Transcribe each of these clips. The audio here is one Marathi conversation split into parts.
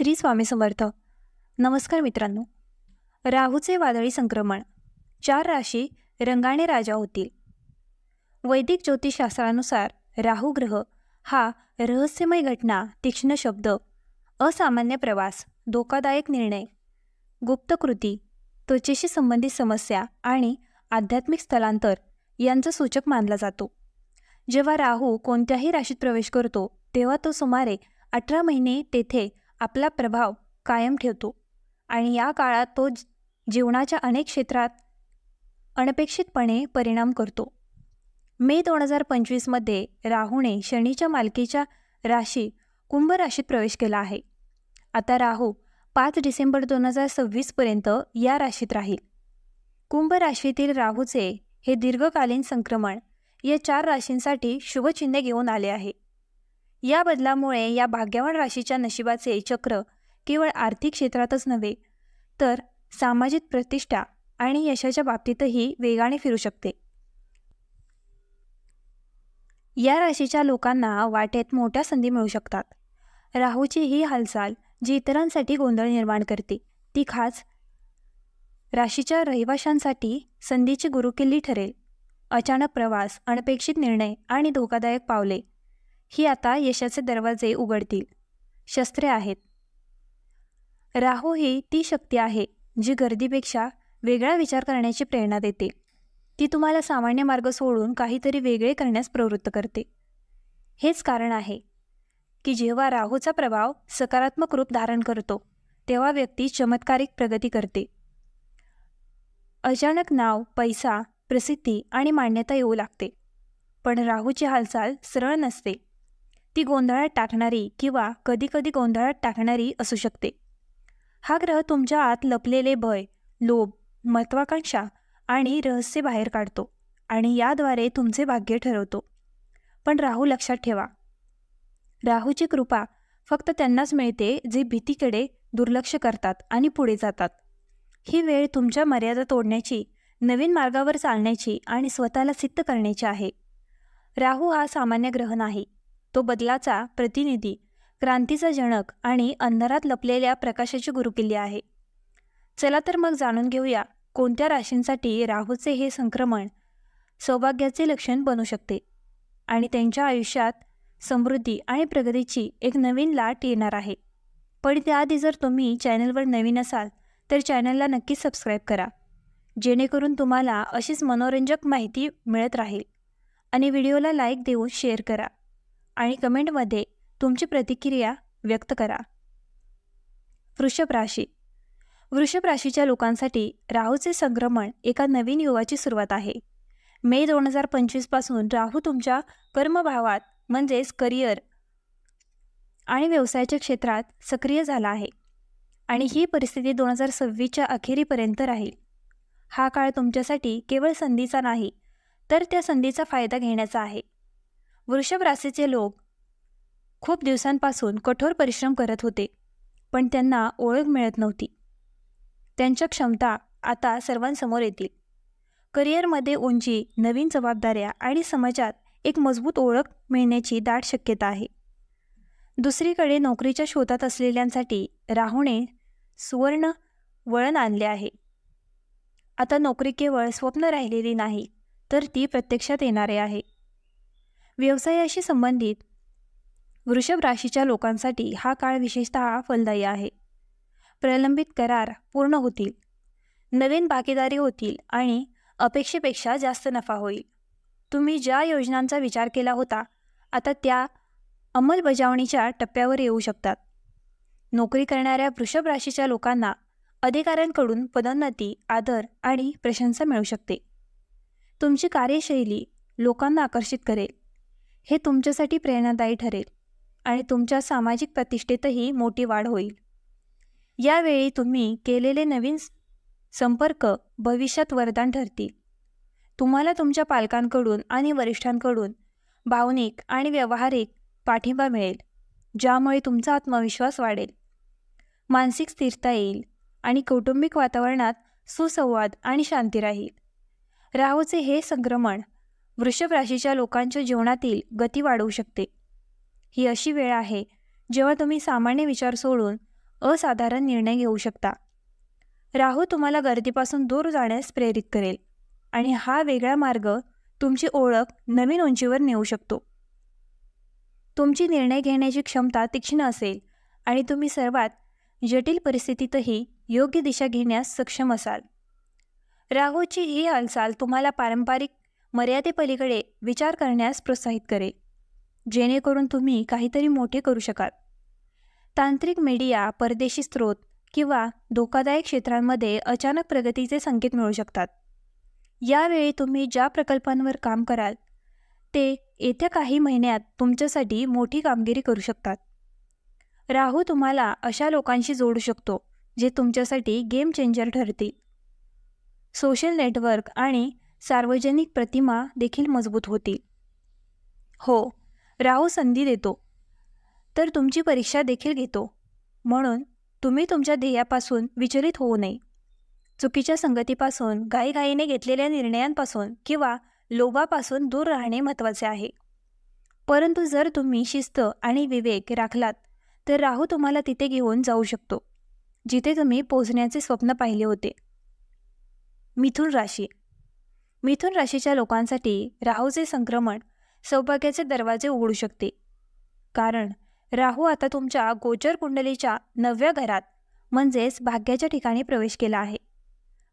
श्री स्वामी समर्थ. नमस्कार मित्रांनो. राहूचे वादळी संक्रमण. चार राशी रंगाने राजा होतील. वैदिक ज्योतिषशास्त्रानुसार राहू ग्रह हा रहस्यमय घटना तीक्ष्ण शब्द असामान्य प्रवास धोकादायक निर्णय गुप्त कृती त्वचेशी संबंधित समस्या आणि आध्यात्मिक स्थलांतर यांचा सूचक मानला जातो. जेव्हा राहू कोणत्याही राशीत प्रवेश करतो तेव्हा तो सुमारे अठरा महिने तेथे आपला प्रभाव कायम ठेवतो आणि या काळात तो जीवनाच्या अनेक क्षेत्रात अनपेक्षितपणे परिणाम करतो. मे दोन हजार पंचवीसमध्ये राहूने शनीच्या मालकीच्या राशी कुंभ राशीत प्रवेश केला आहे. आता राहू पाच डिसेंबर दोन हजार सव्वीसपर्यंत या राशीत राहील. कुंभ राशीतील राहूचे हे दीर्घकालीन संक्रमण या चार राशींसाठी शुभचिन्ह घेऊन आले आहे. या बदलामुळे या भाग्यवान राशीच्या नशिबाचे चक्र केवळ आर्थिक क्षेत्रातच नव्हे तर सामाजिक प्रतिष्ठा आणि यशाच्या बाबतीतही वेगाने फिरू शकते. या राशीच्या लोकांना वाटेत मोठ्या संधी मिळू शकतात. राहूची ही हालचाल जी इतरांसाठी गोंधळ निर्माण करते ती खास राशीच्या रहिवाशांसाठी संधीची गुरुकिल्ली ठरेल. अचानक प्रवास अनपेक्षित निर्णय आणि धोकादायक पावले ही आता यशाचे दरवाजे उघडतील. शस्त्रे आहेत. राहू ही ती शक्ती आहे जी गर्दीपेक्षा वेगळा विचार करण्याची प्रेरणा देते. ती तुम्हाला सामान्य मार्ग सोडून काहीतरी वेगळे करण्यास प्रवृत्त करते. हेच कारण आहे की जेव्हा राहूचा प्रभाव सकारात्मक रूप धारण करतो तेव्हा व्यक्ती चमत्कारिक प्रगती करते. अचानक नाव पैसा प्रसिद्धी आणि मान्यता येऊ लागते. पण राहूची हालचाल सरळ नसते. ती गोंधळात टाकणारी किंवा कधीकधी गोंधळात टाकणारी असू शकते. हा ग्रह तुमच्या आत लपलेले भय लोभ महत्वाकांक्षा आणि रहस्य बाहेर काढतो आणि याद्वारे तुमचे भाग्य ठरवतो. पण राहू लक्षात ठेवा. राहूची कृपा फक्त त्यांनाच मिळते जे भीतीकडे दुर्लक्ष करतात आणि पुढे जातात. ही वेळ तुमच्या मर्यादा तोडण्याची नवीन मार्गावर चालण्याची आणि स्वतःला सिद्ध करण्याची आहे. राहू हा सामान्य ग्रह नाही. तो बदलाचा प्रतिनिधी क्रांतीचा जनक आणि अंधारात लपलेल्या प्रकाशाची गुरुकिल्ली आहे. चला तर मग जाणून घेऊया कोणत्या राशींसाठी राहूचे हे संक्रमण सौभाग्याचे लक्षण बनू शकते आणि त्यांच्या आयुष्यात समृद्धी आणि प्रगतीची एक नवीन लाट येणार आहे. पण त्याआधी जर तुम्ही चॅनलवर नवीन असाल तर चॅनलला नक्की सबस्क्राईब करा जेणेकरून तुम्हाला अशीच मनोरंजक माहिती मिळत राहील. आणि व्हिडिओला लाईक देऊन शेअर करा. आणि कमेंटमध्ये तुमची प्रतिक्रिया व्यक्त करा. वृषभ राशी. वृषभ राशीच्या लोकांसाठी राहूचे संक्रमण एका नवीन युगाची सुरुवात आहे. मे दोन हजार पंचवीसपासून राहू तुमच्या कर्मभावात म्हणजेच करिअर आणि व्यवसायाच्या क्षेत्रात सक्रिय झाला आहे आणि ही परिस्थिती दोन हजार सव्वीसच्या अखेरीपर्यंत राहील. हा काळ तुमच्यासाठी केवळ संधीचा नाही तर त्या संधीचा फायदा घेण्याचा आहे. वृषभ राशीचे लोक खूप दिवसांपासून कठोर परिश्रम करत होते पण त्यांना ओळख मिळत नव्हती. त्यांच्या क्षमता आता सर्वांसमोर येतील. करिअरमध्ये उंची नवीन जबाबदाऱ्या आणि समाजात एक मजबूत ओळख मिळण्याची दाट शक्यता आहे. दुसरीकडे नोकरीच्या शोधात असलेल्यांसाठी राहूने सुवर्ण वळण आणले आहे. आता नोकरी केवळ स्वप्न राहिलेली नाही तर ती प्रत्यक्षात येणारे आहे. व्यवसायाशी संबंधित वृषभ राशीच्या लोकांसाठी हा काळ विशेषतः फलदायी आहे. प्रलंबित करार पूर्ण होतील नवीन भागीदारी होतील आणि अपेक्षेपेक्षा जास्त नफा होईल. तुम्ही ज्या योजनांचा विचार केला होता आता त्या अंमलबजावणीच्या टप्प्यावर येऊ शकतात. नोकरी करणाऱ्या वृषभ राशीच्या लोकांना अधिकाऱ्यांकडून पदोन्नती आदर आणि प्रशंसा मिळू शकते. तुमची कार्यशैली लोकांना आकर्षित करेल. हे तुमच्यासाठी प्रेरणादायी ठरेल आणि तुमच्या सामाजिक प्रतिष्ठेतही मोठी वाढ होईल. यावेळी तुम्ही केलेले नवीन संपर्क भविष्यात वरदान ठरतील. तुम्हाला तुमच्या पालकांकडून आणि वरिष्ठांकडून भावनिक आणि व्यावहारिक पाठिंबा मिळेल ज्यामुळे तुमचा आत्मविश्वास वाढेल. मानसिक स्थिरता येईल आणि कौटुंबिक वातावरणात सुसंवाद आणि शांती राहील. राहूचे हे संक्रमण वृषभ राशीच्या लोकांच्या जीवनातील गती वाढवू शकते. ही अशी वेळ आहे जेव्हा तुम्ही सामान्य विचार सोडून असाधारण निर्णय घेऊ शकता. राहू तुम्हाला गर्दीपासून दूर जाण्यास प्रेरित करेल आणि हा वेगळा मार्ग तुमची ओळख नवीन उंचीवर नेऊ शकतो. तुमची निर्णय घेण्याची क्षमता तीक्ष्ण असेल आणि तुम्ही सर्वात जटिल परिस्थितीतही योग्य दिशा घेण्यास सक्षम असाल. राहूची ही हालचाल तुम्हाला पारंपरिक मर्यादेपलीकडे विचार करण्यास प्रोत्साहित करेल. जेणेकरून तुम्ही काहीतरी मोठे करू शकाल. तांत्रिक मीडिया परदेशी स्रोत किंवा धोकादायक क्षेत्रांमध्ये अचानक प्रगतीचे संकेत मिळू शकतात. यावेळी तुम्ही ज्या प्रकल्पांवर काम कराल ते येत्या काही महिन्यात तुमच्यासाठी मोठी कामगिरी करू शकतात. राहू तुम्हाला अशा लोकांशी जोडू शकतो जे तुमच्यासाठी गेम चेंजर ठरतील. सोशल नेटवर्क आणि सार्वजनिक प्रतिमा देखील मजबूत होतील. हो राहू संधी देतो. तर तुमची परीक्षा देखील घेतो. म्हणून तुम्ही तुमच्या ध्येयापासून विचलित होऊ नये. चुकीच्या संगतीपासून घाईघाईने घेतलेल्या निर्णयांपासून किंवा लोभापासून दूर राहणे महत्त्वाचे आहे. परंतु जर तुम्ही शिस्त आणि विवेक राखलात तर राहू तुम्हाला तिथे घेऊन जाऊ शकतो जिथे तुम्ही पोहोचण्याचे स्वप्न पाहिले होते. मिथुन राशी मिथुन राशीच्या लोकांसाठी राहूचे संक्रमण सौभाग्याचे दरवाजे उघडू शकते. कारण राहू आता तुमच्या गोचर कुंडलीच्या नवव्या घरात म्हणजेच भाग्याच्या ठिकाणी प्रवेश केला आहे.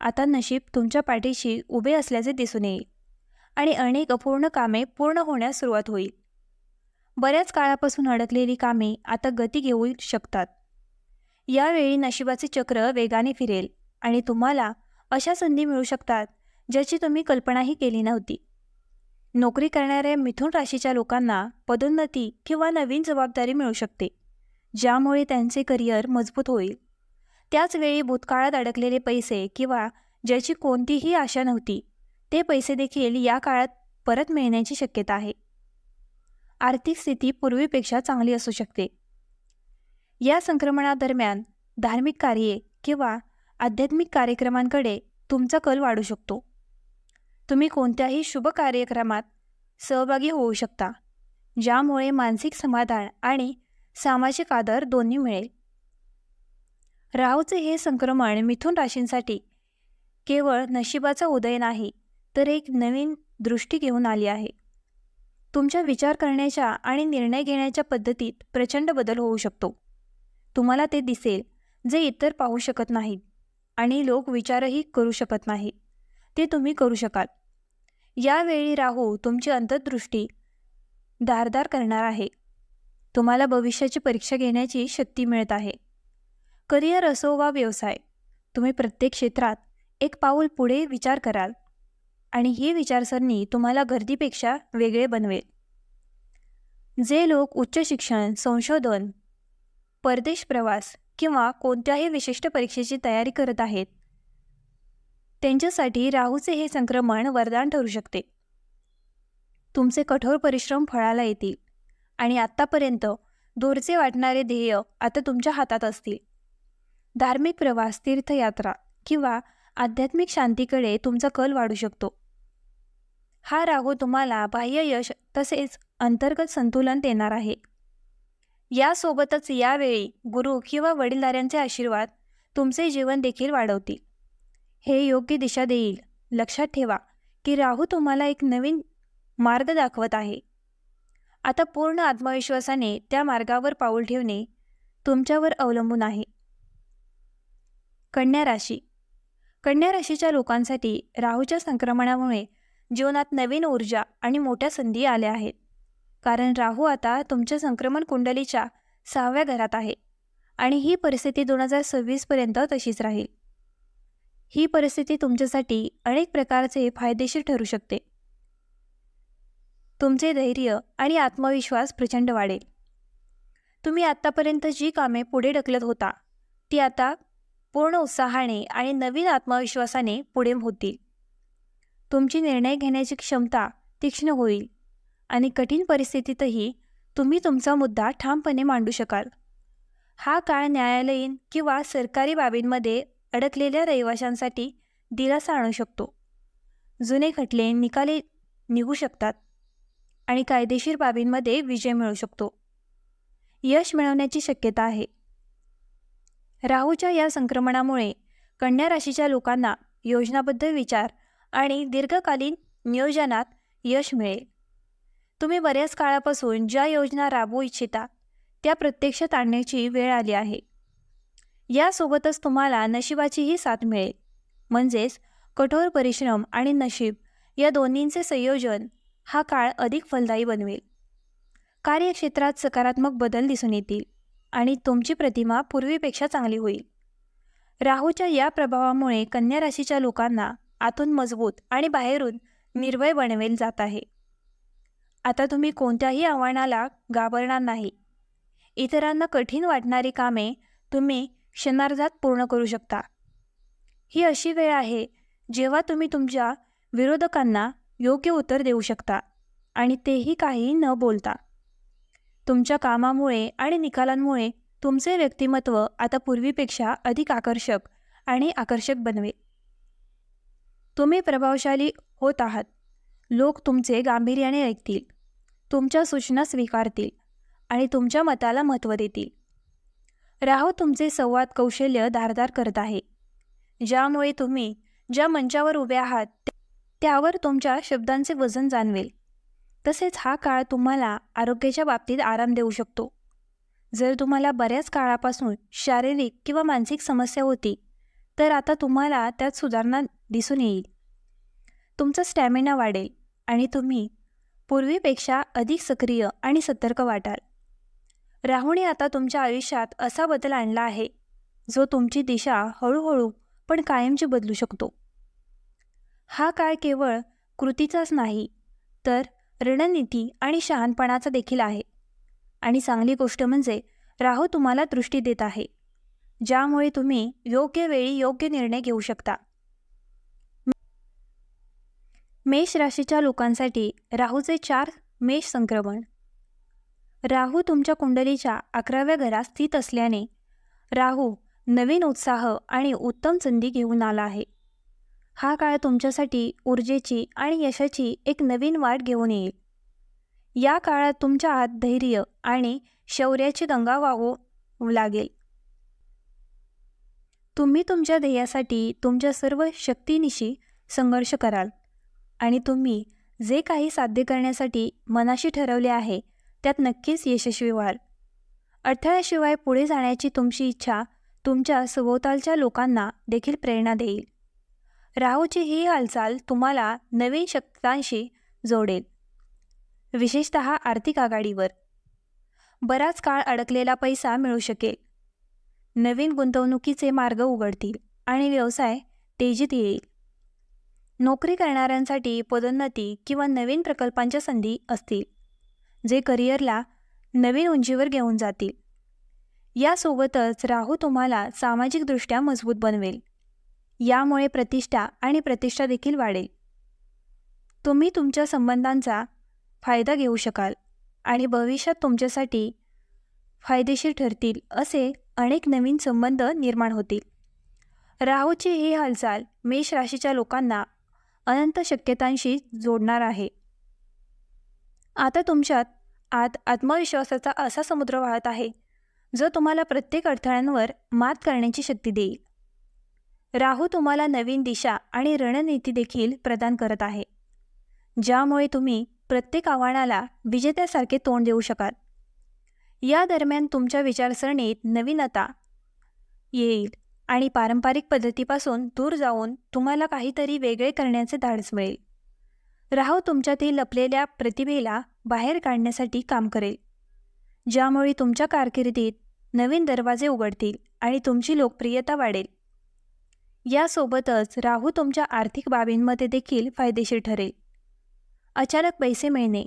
आता नशीब तुमच्या पाठीशी उभे असल्याचे दिसून येईल आणि अनेक अपूर्ण कामे पूर्ण होण्यास सुरुवात होईल. बऱ्याच काळापासून अडकलेली कामे आता गती घेऊ शकतात. यावेळी नशिबाचे चक्र वेगाने फिरेल आणि तुम्हाला अशा संधी मिळू शकतात ज्याची तुम्ही कल्पनाही केली नव्हती. नोकरी करणाऱ्या मिथुन राशीच्या लोकांना पदोन्नती किंवा नवीन जबाबदारी मिळू शकते ज्यामुळे त्यांचे करिअर मजबूत होईल. त्याचवेळी भूतकाळात अडकलेले पैसे किंवा ज्याची कोणतीही आशा नव्हती ते पैसे देखील या काळात परत मिळण्याची शक्यता आहे. आर्थिक स्थिती पूर्वीपेक्षा चांगली असू शकते. या संक्रमणादरम्यान धार्मिक कार्ये किंवा आध्यात्मिक कार्यक्रमांकडे तुमचा कल वाढू शकतो. तुम्ही कोणत्याही शुभ कार्यक्रमात सहभागी होऊ शकता ज्यामुळे मानसिक समाधान आणि सामाजिक आदर दोन्ही मिळेल. राहूचे हे संक्रमण मिथुन राशींसाठी केवळ नशिबाचा उदय नाही तर एक नवीन दृष्टी घेऊन आली आहे. तुमच्या विचार करण्याच्या आणि निर्णय घेण्याच्या पद्धतीत प्रचंड बदल होऊ शकतो. तुम्हाला ते दिसेल जे इतर पाहू शकत नाहीत आणि लोक विचारही करू शकत नाहीत. ते तुम्ही करू शकाल. यावेळी राहू तुमची अंतर्दृष्टी धारदार करणार आहे. तुम्हाला भविष्याची परीक्षा घेण्याची शक्ती मिळत आहे. करिअर असो वा व्यवसाय तुम्ही प्रत्येक क्षेत्रात एक पाऊल पुढे विचार कराल आणि ही विचारसरणी तुम्हाला गर्दीपेक्षा वेगळे बनवेल. जे लोक उच्च शिक्षण संशोधन परदेश प्रवास किंवा कोणत्याही विशिष्ट परीक्षेची तयारी करत आहेत त्यांच्यासाठी राहूचे हे संक्रमण वरदान ठरू शकते. तुमचे कठोर परिश्रम फळाला येतील आणि आत्तापर्यंत दूरचे वाटणारे ध्येय आता तुमच्या हातात असतील. धार्मिक प्रवास तीर्थयात्रा किंवा आध्यात्मिक शांतीकडे तुमचा कल वाढू शकतो. हा राहू तुम्हाला बाह्य यश तसेच अंतर्गत संतुलन देणार आहे. यासोबतच यावेळी गुरु किंवा वडीलधाऱ्यांचे आशीर्वाद तुमचे जीवन देखील वाढवतील. हे योग्य दिशा देईल. लक्षात ठेवा की राहू तुम्हाला एक नवीन मार्ग दाखवत आहे. आता पूर्ण आत्मविश्वासाने त्या मार्गावर पाऊल ठेवणे तुमच्यावर अवलंबून आहे. कन्या राशी. कन्या राशीच्या लोकांसाठी राहूच्या संक्रमणामुळे जीवनात नवीन ऊर्जा आणि मोठ्या संधी आल्या आहेत. कारण राहू आता तुमच्या संक्रमण कुंडलीच्या सहाव्या घरात आहे आणि ही परिस्थिती दोन हजार सव्वीसपर्यंत तशीच राहील. ही परिस्थिती तुमच्यासाठी अनेक प्रकारचे फायदेशीर ठरू शकते. तुमचे धैर्य आणि आत्मविश्वास प्रचंड वाढेल. तुम्ही आत्तापर्यंत जी कामे पुढे ढकलत होता ती आता पूर्ण उत्साहाने आणि नवीन आत्मविश्वासाने पुढे होतील. तुमची निर्णय घेण्याची क्षमता तीक्ष्ण होईल आणि कठीण परिस्थितीतही तुम्ही तुमचा मुद्दा ठामपणे मांडू शकाल. हा काळ न्यायालयीन किंवा सरकारी बाबींमध्ये अडकलेल्या रहिवाशांसाठी दिलासा आणू शकतो. जुने खटले निकाली निघू शकतात आणि कायदेशीर बाबींमध्ये विजय मिळू शकतो. यश मिळवण्याची शक्यता आहे. राहूच्या या संक्रमणामुळे कन्या राशीच्या लोकांना योजनाबद्ध विचार आणि दीर्घकालीन नियोजनात यश मिळेल. तुम्ही बऱ्याच काळापासून ज्या योजना राबवू इच्छिता त्या प्रत्यक्षात आणण्याची वेळ आली आहे. यासोबतच तुम्हाला नशिबाचीही साथ मिळेल. म्हणजेच कठोर परिश्रम आणि नशीब या दोन्हींचे संयोजन हा काळ अधिक फलदायी बनवेल. कार्यक्षेत्रात सकारात्मक बदल दिसून येतील आणि तुमची प्रतिमा पूर्वीपेक्षा चांगली होईल. राहूच्या या प्रभावामुळे कन्या राशीच्या लोकांना आतून मजबूत आणि बाहेरून निर्भय बनवेल जात आहे. आता तुम्ही कोणत्याही आव्हानाला घाबरणार नाही. इतरांना कठीण वाटणारी कामे तुम्ही क्षणार्धात पूर्ण करू शकता. ही अशी वेळ आहे जेव्हा तुम्ही तुमच्या विरोधकांना योग्य उत्तर देऊ शकता आणि तेही काही न बोलता. तुमच्या कामामुळे आणि निकालांमुळे तुमचे व्यक्तिमत्व आता पूर्वीपेक्षा अधिक आकर्षक आणि आकर्षक बनवेल तुम्ही प्रभावशाली होत आहात. लोक तुमचे गांभीर्याने ऐकतील. तुमच्या सूचना स्वीकारतील आणि तुमच्या मताला महत्त्व देतील. राहो तुमचे संवाद कौशल्य धारदार करत आहे. ज्यामुळे तुम्ही ज्या मंचावर उभे आहात त्यावर तुमच्या शब्दांचे वजन जाणवेल. तसेच हा काळ तुम्हाला आरोग्याच्या बाबतीत आराम देऊ शकतो. जर तुम्हाला बऱ्याच काळापासून शारीरिक किंवा मानसिक समस्या होती तर आता तुम्हाला त्यात सुधारणा दिसून येईल. तुमचा स्टॅमिना वाढेल आणि तुम्ही पूर्वीपेक्षा अधिक सक्रिय आणि सतर्क वाटाल. राहूने आता तुमच्या आयुष्यात असा बदल आणला आहे जो तुमची दिशा हळूहळू पण कायमची बदलू शकतो. हा काळ केवळ कृतीचाच नाही तर रणनीती आणि शहाणपणाचा देखील आहे. आणि चांगली गोष्ट म्हणजे राहू तुम्हाला दृष्टी देत आहे ज्यामुळे तुम्ही योग्य वेळी योग्य निर्णय घेऊ शकता. मेष राशीच्या लोकांसाठी राहूचे चार मेष संक्रमण राहू तुमच्या कुंडलीच्या अकराव्या घरात स्थित असल्याने राहू नवीन उत्साह आणि उत्तम संधी घेऊन आला आहे. हा काळ तुमच्यासाठी ऊर्जेची आणि यशाची एक नवीन वाट घेऊन येईल. या काळात तुमच्या आत धैर्य आणि शौर्याची गंगा वाहू लागेल. तुम्ही तुमच्या ध्येयासाठी तुमच्या सर्व शक्तीनिशी संघर्ष कराल आणि तुम्ही जे काही साध्य करण्यासाठी मनाशी ठरवले आहे त्यात नक्कीच यशस्वी व्हाल. अडथळ्याशिवाय पुढे जाण्याची तुमची इच्छा तुमच्या सभोवतालच्या लोकांना देखील प्रेरणा देईल. राहूची ही हालचाल तुम्हाला नवीन शक्तांशी जोडेल. विशेषत आर्थिक आघाडीवर. बराच काळ अडकलेला पैसा मिळू शकेल. नवीन गुंतवणुकीचे मार्ग उघडतील आणि व्यवसाय तेजीत येईल. नोकरी करणाऱ्यांसाठी पदोन्नती किंवा नवीन प्रकल्पांच्या संधी असतील. जे करिअरला नवीन उंचीवर घेऊन जातील. यासोबतच राहू तुम्हाला सामाजिकदृष्ट्या मजबूत बनवेल. यामुळे प्रतिष्ठा आणि प्रतिष्ठा देखील वाढेल. तुम्ही तुमच्या संबंधांचा फायदा घेऊ शकाल आणि भविष्यात तुमच्यासाठी फायदेशीर ठरतील असे अनेक नवीन संबंध निर्माण होतील. राहूची ही हालचाल मेष राशीच्या लोकांना अनंत शक्यतांशी जोडणार आहे. आता तुमच्यात आत आत्मविश्वासाचा असा समुद्र वाहत आहे जो तुम्हाला प्रत्येक अडथळ्यांवर मात करण्याची शक्ती देईल. राहू तुम्हाला नवीन दिशा आणि रणनीती देखील प्रदान करत आहे ज्यामुळे तुम्ही प्रत्येक आव्हानाला विजेत्यासारखे तोंड देऊ शकाल. या दरम्यान तुमच्या विचारसरणीत नवीनता येईल आणि पारंपरिक पद्धतीपासून दूर जाऊन तुम्हाला काहीतरी वेगळे करण्याचे धाडस मिळेल. राहू तुमच्यातील लपलेल्या प्रतिभेला बाहेर काढण्यासाठी काम करेल. ज्यामुळे तुमच्या कारकिर्दीत नवीन दरवाजे उघडतील आणि तुमची लोकप्रियता वाढेल. यासोबतच राहू तुमच्या आर्थिक बाबींमध्ये देखील फायदेशीर ठरेल. अचानक पैसे मिळणे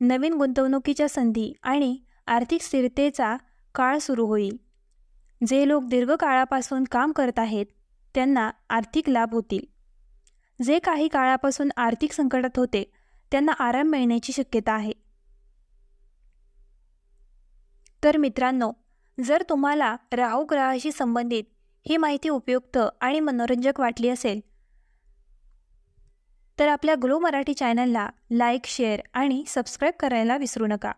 नवीन गुंतवणुकीच्या संधी आणि आर्थिक स्थिरतेचा काळ सुरू होईल. जे लोक दीर्घकाळापासून काम करत आहेत त्यांना आर्थिक लाभ होतील. जे काही काळापासून आर्थिक संकटात होते त्यांना आराम मिळण्याची शक्यता आहे. तर मित्रांनो जर तुम्हाला राहू ग्रहाशी संबंधित ही माहिती उपयुक्त आणि मनोरंजक वाटली असेल तर आपल्या ग्लो मराठी चॅनलला लाईक शेअर आणि सबस्क्राईब करायला विसरू नका.